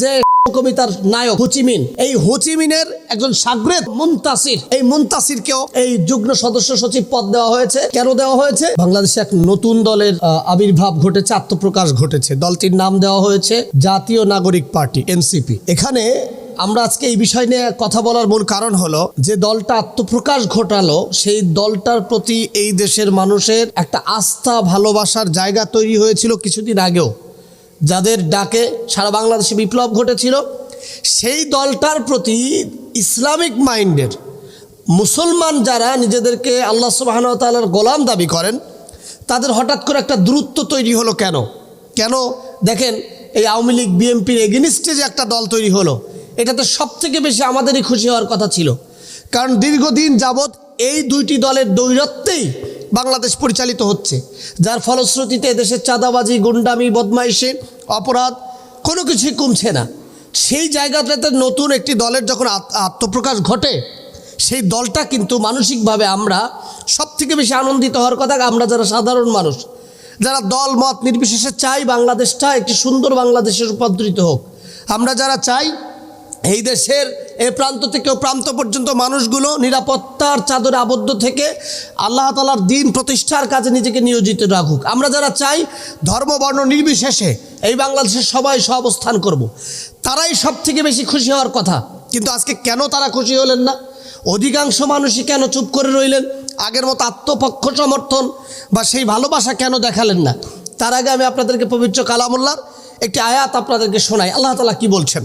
যে কবিতার নায়ক হুচিমিন এই হুচিমিনের একজন সাগরেদ মুন্তাসির। এই মুন্তাসিরকেও এই যুগ্ম সদস্য সচিব পদ দেওয়া হয়েছে। কেন দেওয়া হয়েছে? বাংলাদেশে এক নতুন দলের আবির্ভাব ঘটেছে, আত্মপ্রকাশ ঘটেছে। দলটির নাম দেওয়া হয়েছে জাতীয় নাগরিক পার্টি, এনসিপি। এখানে আমরা আজকে এই বিষয় নিয়ে কথা বলার মূল কারণ হলো যে দলটা আত্মপ্রকাশ ঘটালো, সেই দলটার প্রতি এই দেশের মানুষের একটা আস্থা, ভালোবাসার জায়গা তৈরি হয়েছিল কিছুদিন আগেও। যাদের ডাকে সারা বাংলাদেশে বিপ্লব ঘটেছিল, সেই দলটার প্রতি ইসলামিক মাইন্ডের মুসলমান যারা নিজেদেরকে আল্লাহ সুবাহতালার গোলাম দাবি করেন, তাদের হঠাৎ করে একটা দূরত্ব তৈরি হলো কেন? কেন? দেখেন, এই আওয়ামী লীগ, বিএনপির এগেনিস্টে যে একটা দল তৈরি হলো, এটাতে সব থেকে বেশি আমাদেরই খুশি হওয়ার কথা ছিল। কারণ দীর্ঘদিন যাবৎ এই দুইটি দলের দৈরত্বেই বাংলাদেশ পরিচালিত হচ্ছে, যার ফলশ্রুতিতে দেশের চাঁদাবাজি, গুন্ডামি, বদমাইশি, অপরাধ কোনো কিছুই কমছে না। সেই জায়গাটাতে নতুন একটি দলের যখন আত- আত্মপ্রকাশ ঘটে, সেই দলটা কিন্তু মানসিকভাবে আমরা সব থেকে বেশি আনন্দিত হওয়ার কথা আমরা যারা সাধারণ মানুষ, যারা দল, মত নির্বিশেষে চাই বাংলাদেশটা একটি সুন্দর বাংলাদেশে রূপান্তরিত হোক, আমরা যারা চাই এই দেশের এ প্রান্ত থেকে ও প্রান্ত পর্যন্ত মানুষগুলো নিরাপত্তার চাদরে আবদ্ধ থেকে আল্লাহ তালার দিন প্রতিষ্ঠার কাজে নিজেকে নিয়োজিত রাখুক। আমরা যারা চাই ধর্ম, বর্ণ নির্বিশেষে এই বাংলাদেশে সবাই সহাবস্থান করব। তারাই সব থেকে বেশি খুশি হওয়ার কথা। কিন্তু আজকে কেন তারা খুশি হলেন না? অধিকাংশ মানুষই কেন চুপ করে রইলেন? আগের মতো আত্মপক্ষ সমর্থন বা সেই ভালোবাসা কেন দেখালেন না? তার আগে আমি আপনাদেরকে পবিত্র কালামুল্লার একটি আয়াত আপনাদেরকে শোনাই। আল্লাহ তালা কি বলছেন?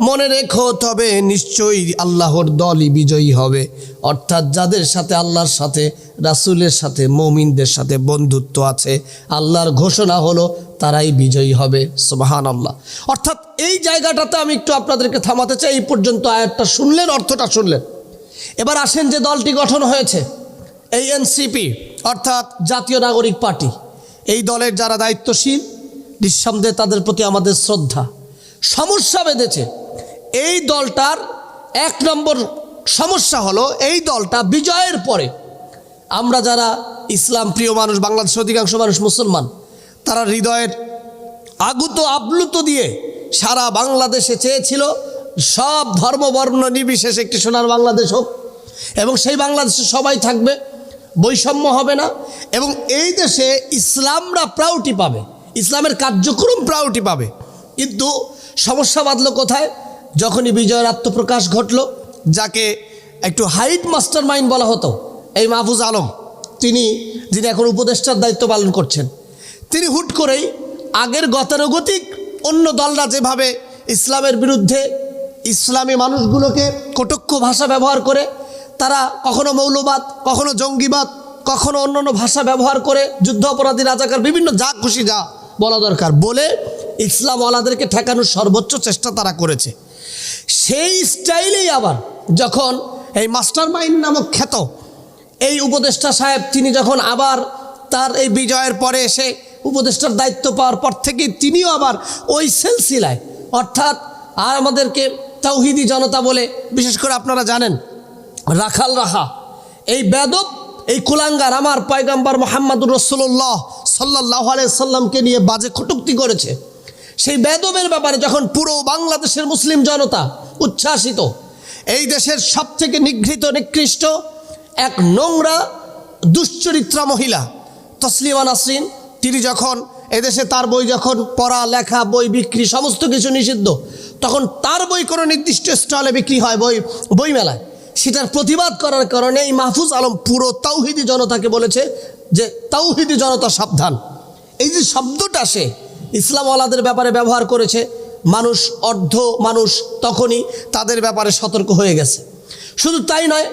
মনে রেখো, তবে নিশ্চয়ই আল্লাহর দলই বিজয়ী হবে। অর্থাৎ যাদের সাথে আল্লাহর সাথে, রাসুলের সাথে, মমিনদের সাথে বন্ধুত্ব আছে, আল্লাহর ঘোষণা হলো তারাই বিজয়ী হবে। সুবাহান আল্লাহ অর্থাৎ এই জায়গাটাতে আমি একটু আপনাদেরকে থামাতে চাই, এই পর্যন্ত আয়াতটা শুনলেন, অর্থটা শুনলেন। এবার আসেন যে দলটি গঠন হয়েছে এই এনসিপি অর্থাৎ জাতীয় নাগরিক পার্টি। এই দলের যারা দায়িত্বশীল, নিঃসন্দেহে তাদের প্রতি আমাদের শ্রদ্ধা। সমস্যা বেঁধেছে এই দলটার এক নম্বর সমস্যা হলো এই দলটা বিজয়ের পরে আমরা যারা ইসলাম প্রিয় মানুষ, বাংলাদেশের অধিকাংশ মানুষ মুসলমান, তারা হৃদয়ের আগুত আপ্লুত দিয়ে সারা বাংলাদেশে চেয়েছিল সব ধর্ম, বর্ণ, নির্বিশেষে একটি সোনার বাংলাদেশ হোক এবং সেই বাংলাদেশে সবাই থাকবে, বৈষম্য হবে না এবং এই দেশে ইসলামরা প্রাউটি পাবে, ইসলামের কার্যক্রম প্রাউটি পাবে। কিন্তু সমস্যা বাঁধলো কোথায়? যখনই বিজয়ের আত্মপ্রকাশ ঘটলো, যাকে একটু হাইট মাস্টার মাইন্ড বলা হতো, এই মাহফুজ আলম, তিনি, যিনি এখন উপদেষ্টার দায়িত্ব পালন করছেন, তিনি হুট করেই আগের গতানুগতিক অন্য দলরা যেভাবে ইসলামের বিরুদ্ধে ইসলামী মানুষগুলোকে কটক্ষ ভাষা ব্যবহার করে, তারা কখনো মৌলবাদ, কখনো জঙ্গিবাদ, কখনো অন্যান্য ভাষা ব্যবহার করে যুদ্ধ অপরাধী রাজাকার বিভিন্ন যা খুশি যা বলা দরকার বলে ইসলাম ওয়ালাদেরকে ঠেকানোর সর্বোচ্চ চেষ্টা তারা করেছে। সেই স্টাইলেই আবার যখন এই মাস্টার মাইন্ড নামক খ্যাত এই উপদেষ্টা সাহেব, তিনি যখন আবার তার এই বিজয়ের পরে এসে উপদেষ্টার দায়িত্ব পাওয়ার পর থেকে তিনিও আবার ওই সেলসিলায়, অর্থাৎ আর আমাদেরকে তাওহিদি জনতা বলে, বিশেষ করে আপনারা জানেন, রাখাল রাহা, এই বেদব, এই কুলাঙ্গার আমার পয়গাম্বার মোহাম্মদুর রসুল্লাহ সাল্লাহ সাল্লামকে নিয়ে বাজে কটুক্তি করেছে। সেই বেদবের ব্যাপারে যখন পুরো বাংলাদেশের মুসলিম জনতা উচ্ছ্বাসিত। এই দেশের সব থেকে নিগৃহীত, নিকৃষ্ট এক নোংরা, দুশ্চরিত্রা মহিলা, তসলিমা নাসরিন। তিনি যখন এদেশে তার বই যখন পড়া, লেখা, বই বিক্রি সমস্ত কিছু নিষিদ্ধ, তখন তার বই কোনো নির্দিষ্ট স্টলে বিক্রি হয় বই বই মেলায় সেটার প্রতিবাদ করার কারণে এই মাহফুজ আলম পুরো তাওহিদি জনতাকে বলেছে যে, তাওহিদি জনতা সাবধান। এই যে শব্দটা সে ইসলামওয়ালাদের ব্যাপারে ব্যবহার করেছে মানুষ, অর্ধ মানুষ তখনই তাদের ব্যাপারে সতর্ক হয়ে গেছে। শুধু তাই নয়,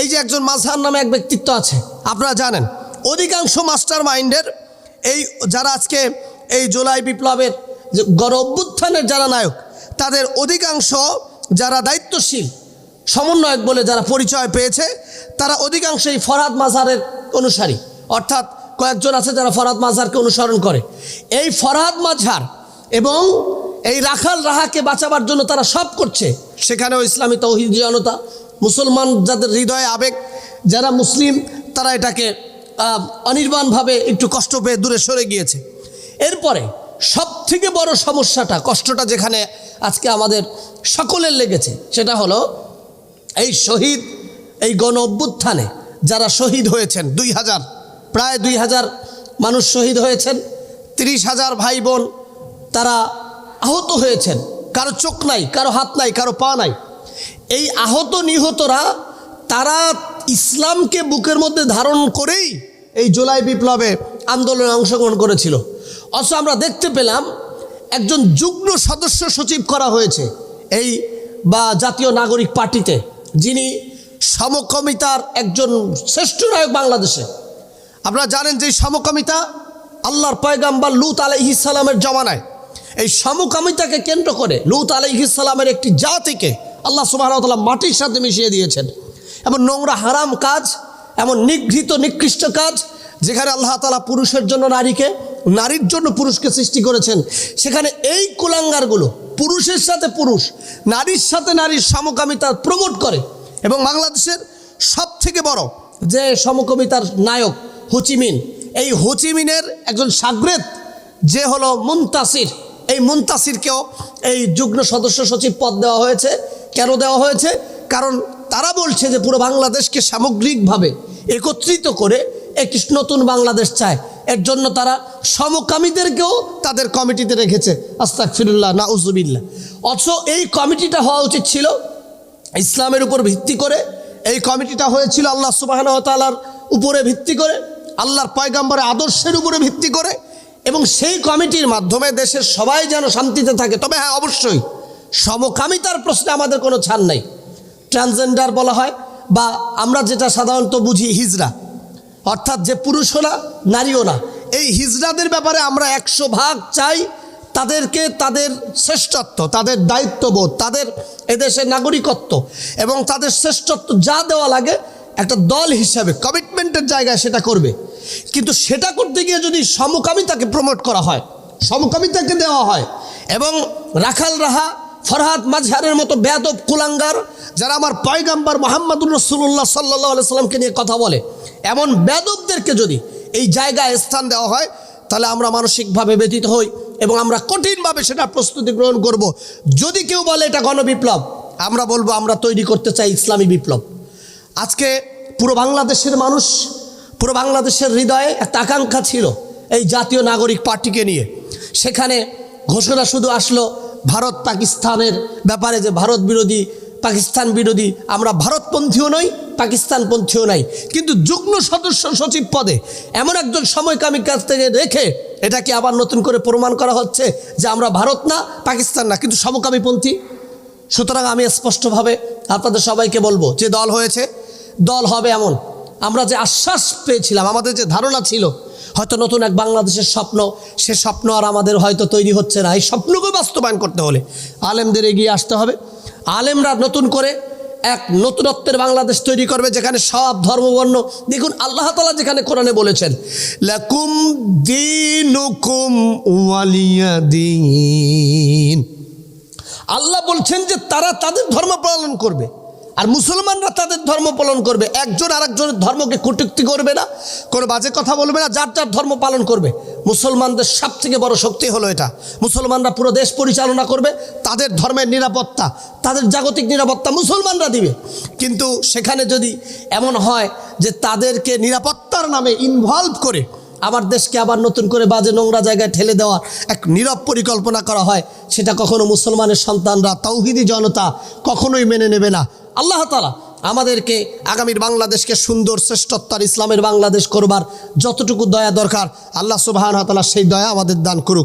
এই যে একজন মাঝহার নামে এক ব্যক্তিত্ব আছে, আপনারা জানেন, অধিকাংশ মাস্টার মাইন্ডের এই যারা আজকে এই জুলাই বিপ্লবের যে গণ অভ্যুত্থানের যারা নায়ক, তাদের অধিকাংশ যারা দায়িত্বশীল, সমন্বয়ক বলে যারা পরিচয় পেয়েছে, তারা অধিকাংশই ফরহাদ মাজারের অনুসারী। অর্থাৎ কয়েকজন আছে যারা ফরহাদ মাঝহারকে অনুসরণ করে। এই ফরহাদ মাঝহার এবং এই রাখাল রাহাকে বাঁচাবার জন্য তারা সব করছে। সেখানেও ইসলামী তৌহিদ জনতা, মুসলমান যাদের হৃদয়ে আবেগ, যারা মুসলিম, তারা এটাকে অনির্বাণভাবে একটু কষ্ট পেয়ে দূরে সরে গিয়েছে। এরপরে সব থেকে বড় সমস্যাটা, কষ্টটা যেখানে আজকে আমাদের সকলের লেগেছে, সেটা হলো এই শহীদ, এই গণ অভ্যুত্থানে যারা শহীদ হয়েছেন, দুই হাজার, প্রায় দুই হাজার মানুষ শহীদ হয়েছেন, তিরিশ হাজার ভাই বোন, তারা আহত হয়েছেন। কারও চোখ নাই, কারও হাত নাই, কারও পা নাই। এই আহত নিহতরা তারা ইসলামকে বুকের মধ্যে ধারণ করেই এই জুলাই বিপ্লবে আন্দোলনে অংশগ্রহণ করেছিল। অথচ আমরা দেখতে পেলাম একজন যুগ্ম সদস্য সচিব করা হয়েছে এই বা জাতীয় নাগরিক পার্টিতে, যিনি সমকমিতার একজন শ্রেষ্ঠ নায়ক বাংলাদেশে। আপনারা জানেন যে সমকামিতা আল্লাহর পয়গাম্বার লুত আলাইহিসালামের জমানায় এই সমকামিতাকে কেন্দ্র করে লুত আলাইহিসালামের একটি জাতিকে আল্লাহ সুবাহতাল্লাহ মাটির সাথে মিশিয়ে দিয়েছেন। এমন নোংরা হারাম কাজ, এমন নিগৃহীত নিকৃষ্ট কাজ যেখানে আল্লাহ তালা পুরুষের জন্য নারীকে, নারীর জন্য পুরুষকে সৃষ্টি করেছেন, সেখানে এই কুলাঙ্গারগুলো পুরুষের সাথে পুরুষ, নারীর সাথে নারীর সমকামিতা প্রমোট করে এবং বাংলাদেশের সব থেকে বড় যে সমকামিতার নায়ক হুচিমিন, এই হুচিমিনের একজন সাগরেদ, যে হলো মুন্তাসির। এই মুন্তাসিরকেও এই যুগ্ম সদস্য সচিব পদ দেওয়া হয়েছে। কেন দেওয়া হয়েছে? কারণ তারা বলছে যে পুরো বাংলাদেশকে সামগ্রিকভাবে একত্রিত করে একটি নতুন বাংলাদেশ চায়। এর জন্য তারা সমকামীদেরকেও তাদের কমিটিতে রেখেছে। আস্তাক ফিরুল্লাহ না উজুবিল্লা অথচ এই কমিটিটা হওয়া উচিত ছিল ইসলামের উপর ভিত্তি করে। এই কমিটিটা হয়েছিল আল্লাহ সুবাহন তালার উপরে ভিত্তি করে, আল্লাহর পয়গাম্বরের আদর্শের উপরে ভিত্তি করে। এবং সেই কমিটির মাধ্যমে দেশের সবাই যেন শান্তিতে থাকে। তবে হ্যাঁ অবশ্যই সমকামিতার প্রশ্নে আমাদের কোনো ছাড় নাই। ট্রান্সজেন্ডার বলা হয় বা আমরা যেটা সাধারণত বুঝি হিজড়া। অর্থাৎ যে পুরুষও না নারীও না। এই হিজড়াদের ব্যাপারে আমরা একশো ভাগ চাই। তাদেরকে তাদের শ্রেষ্ঠত্ব, তাদের দায়িত্ববোধ, তাদের এদেশের নাগরিকত্ব এবং তাদের শ্রেষ্ঠত্ব যা দেওয়া লাগে একটা দল হিসাবে কমিটমেন্টের জায়গায় সেটা করবে। কিন্তু সেটা করতে গিয়ে যদি সমকামিতাকে প্রমোট করা হয়, সমকামিতাকে দেওয়া হয়, এবং রাখাল রাহা, ফরহাদ মাঝহারের মতো বেয়াদব কুলাঙ্গার, যারা আমার পয়গাম্বার মোহাম্মদুর রসুল্লাহ সাল্লাহ সাল্লামকে নিয়ে কথা বলে, এমন বেদবদেরকে যদি এই জায়গায় স্থান দেওয়া হয়, তাহলে আমরা মানসিকভাবে ব্যতীত হই এবং আমরা কঠিনভাবে সেটা প্রস্তুতি গ্রহণ করব। যদি কেউ বলে এটা গণবিপ্লব, আমরা বলব আমরা তৈরি করতে চাই ইসলামী বিপ্লব আজকে পুরো বাংলাদেশের মানুষ পুরো বাংলাদেশের হৃদয়ে একটা আকাঙ্ক্ষা ছিল এই জাতীয় নাগরিক পার্টিকে নিয়ে। সেখানে ঘোষণা শুধু আসলো ভারত পাকিস্তানের ব্যাপারে যে ভারত বিরোধী, পাকিস্তান বিরোধী, আমরা ভারতপন্থীও নই, পাকিস্তানপন্থীও নাই। কিন্তু যুগ্ম সদস্য সচিব পদে এমন একজন সময়কামী কাছ থেকে রেখে এটাকে আবার নতুন করে প্রমাণ করা হচ্ছে যে আমরা ভারত না, পাকিস্তান না, কিন্তু সমকামীপন্থী। সুতরাং আমি স্পষ্টভাবে আপনাদের সবাইকে বলব, যে দল হয়েছে, দল হবে এমন আমরা যে আশ্বাস পেয়েছিলাম, আমাদের যে ধারণা ছিল, হয়তো নতুন এক বাংলাদেশের স্বপ্ন, সে স্বপ্ন আর আমাদের হয়তো তৈরি হচ্ছে না। এই স্বপ্নকে বাস্তবায়ন করতে হলে আলেমদের এগিয়ে আসতে হবে। আলেমরা নতুন করে এক নতুনত্বের বাংলাদেশ তৈরি করবে, যেখানে সব ধর্মবর্ণ, দেখুন আল্লাহ তালা যেখানে কোরআনে বলেছেন, লাকুম দিনুকুম দিন। আল্লাহ বলছেন যে তারা তাদের ধর্ম পালন করবে। আর মুসলমানরা তাদের ধর্ম পালন করবে। একজন আরেকজনের ধর্মকে কটুক্তি করবে না, কোনো বাজে কথা বলবে না, যার যার ধর্ম পালন করবে। মুসলমানদের সব থেকে বড় শক্তি হলো এটা। মুসলমানরা পুরো দেশ পরিচালনা করবে, তাদের ধর্মের নিরাপত্তা, তাদের জাগতিক নিরাপত্তা মুসলমানরা দিবে। কিন্তু সেখানে যদি এমন হয় যে তাদেরকে নিরাপত্তার নামে ইনভলভ করে আমার দেশকে আবার নতুন করে বাজে নোংরা জায়গায় ঠেলে দেওয়ার এক নীরব পরিকল্পনা করা হয়, সেটা কখনো মুসলমানের সন্তানরা, তৌহিদি জনতা কখনোই মেনে নেবে না। আল্লাহ তালা আমাদেরকে আগামীর বাংলাদেশকে সুন্দর শ্রেষ্ঠত্বার, ইসলামের বাংলাদেশ করবার যতটুকু দয়া দরকার, আল্লাহ সুবাহ সেই দয়া আমাদের দান করুক।